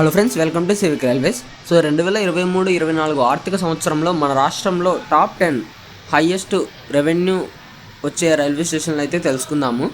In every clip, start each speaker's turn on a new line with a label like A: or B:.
A: Hello friends welcome to civic railways so రెండు వేల ఇరవై మూడు ఇరవై నాలుగు ఆర్థిక సంవత్సరంలో మన రాష్ట్రంలో టాప్ టెన్ హైయెస్ట్ రెవెన్యూ వచ్చే రైల్వే స్టేషన్లు అయితే తెలుసుకుందాము.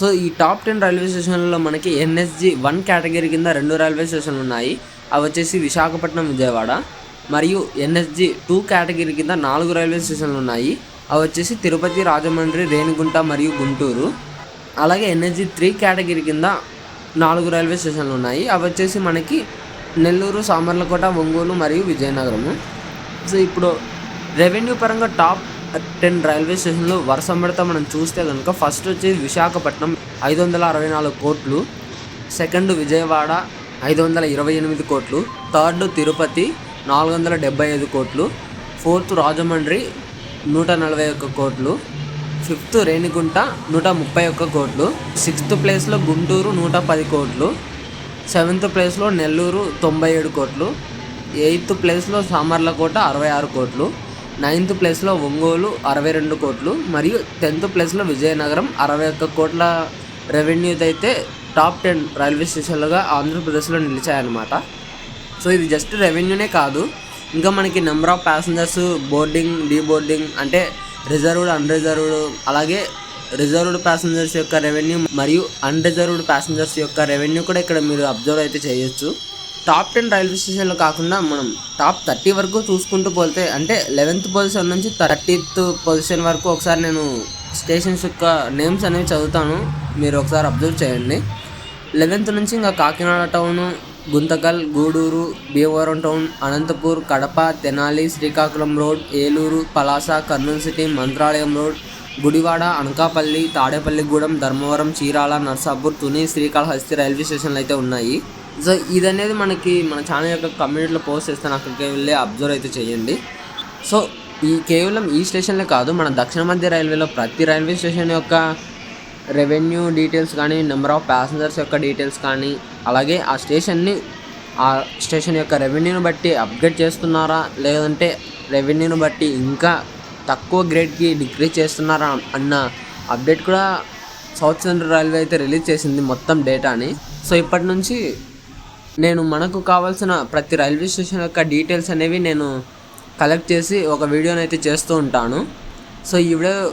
A: సో ఈ టాప్ టెన్ రైల్వే స్టేషన్లలో మనకి ఎన్ఎస్జి వన్ కేటగిరీ కింద రెండు రైల్వే స్టేషన్లు ఉన్నాయి. అవి వచ్చేసి విశాఖపట్నం విజయవాడ. మరియు ఎన్ఎస్జి టూ కేటగిరీ కింద నాలుగు రైల్వే స్టేషన్లు ఉన్నాయి. అవి వచ్చేసి తిరుపతి రాజమండ్రి రేణిగుంట మరియు గుంటూరు. అలాగే ఎన్ఎస్జి త్రీ కేటగిరీ కింద నాలుగు రైల్వే స్టేషన్లు ఉన్నాయి. అవి వచ్చేసి మనకి నెల్లూరు సామర్లకోట ఒంగోలు మరియు విజయనగరము. సో ఇప్పుడు రెవెన్యూ పరంగా టాప్ టెన్ రైల్వే స్టేషన్లు వరుస పెడతా మనం చూస్తే కనుక ఫస్ట్ వచ్చేసి విశాఖపట్నం ఐదు వందల అరవై నాలుగు కోట్లు సెకండ్ విజయవాడ ఐదు వందల ఇరవై ఎనిమిది కోట్లు థర్డ్ తిరుపతి నాలుగు వందల డెబ్బై ఐదు కోట్లు ఫోర్త్ రాజమండ్రి నూట నలభై ఒక్క కోట్లు ఫిఫ్త్ రేణిగుంట నూట ముప్పై ఒక్క కోట్లు. సిక్స్త్ ప్లేస్లో గుంటూరు నూట పది కోట్లు. సెవెంత్ ప్లేస్లో నెల్లూరు తొంభై ఏడు కోట్లు. ఎయిత్ ప్లేస్లో సామర్లకోట అరవై ఆరు కోట్లు. నైన్త్ ప్లేస్లో ఒంగోలు అరవై రెండు కోట్లు. మరియు టెన్త్ ప్లేస్లో విజయనగరం అరవై ఒక్క కోట్ల రెవెన్యూతో అయితే టాప్ టెన్ రైల్వే స్టేషన్లుగా ఆంధ్రప్రదేశ్లో నిలిచాయన్నమాట. సో ఇది జస్ట్ రెవెన్యూనే కాదు. ఇంకా మనకి number of passengers boarding deboarding అంటే రిజర్వ్డ్ అన్రిజర్వ్డ్ అలాగే రిజర్వ్డ్ ప్యాసింజర్స్ యొక్క రెవెన్యూ మరియు అన్రిజర్వ్డ్ ప్యాసింజర్స్ యొక్క రెవెన్యూ కూడా ఇక్కడ మీరు అబ్జర్వ్ అయితే చేయొచ్చు. టాప్ టెన్ రైల్వే స్టేషన్లో కాకుండా మనం టాప్ థర్టీ వరకు చూసుకుంటూ పోతే అంటే లెవెన్త్ పొజిషన్ నుంచి థర్టీత్ పొజిషన్ వరకు ఒకసారి నేను స్టేషన్స్ యొక్క నేమ్స్ అనేవి చదువుతాను. మీరు ఒకసారి అబ్జర్వ్ చేయండి. లెవెన్త్ నుంచి ఇంకా Kakinada town Guntakal Gudur Bhimavaram town Anantapur Kadapa Tenali Srikakulam road Eluru Palasa Kurnool city Mantralayam road Gudivada Anakapalli Tadepalligudem Dharmavaram Chirala Narsapur Tuni Srikalahasti railway స్టేషన్లు అయితే ఉన్నాయి. సో ఇదనేది మనకి మన ఛానల్ యొక్క కమ్యూనిటీలో పోస్ట్ చేస్తాను అక్కడికి వెళ్ళి అబ్జర్వ్ అయితే చేయండి. సో ఈ కేవలం ఈ స్టేషన్లే కాదు మన దక్షిణ మధ్య రైల్వేలో ప్రతి రైల్వే స్టేషన్ యొక్క రెవెన్యూ డీటెయిల్స్ కానీ నెంబర్ ఆఫ్ ప్యాసింజర్స్ యొక్క డీటెయిల్స్ కానీ అలాగే ఆ స్టేషన్ని ఆ స్టేషన్ యొక్క రెవెన్యూని బట్టి అప్గ్రేడ్ చేస్తున్నారా? లేదంటే రెవెన్యూని బట్టి ఇంకా తక్కువ గ్రేడ్కి డిక్రీజ్ చేస్తున్నారా? అన్న అప్డేట్ కూడా సౌత్ సెంట్రల్ రైల్వే అయితే రిలీజ్ చేసింది మొత్తం డేటాని. సో ఇప్పటి నుంచి నేను మనకు కావాల్సిన ప్రతి రైల్వే స్టేషన్ యొక్క డీటెయిల్స్ అనేవి నేను కలెక్ట్ చేసి ఒక వీడియోని అయితే చేస్తూ ఉంటాను. సో ఈ వీడియో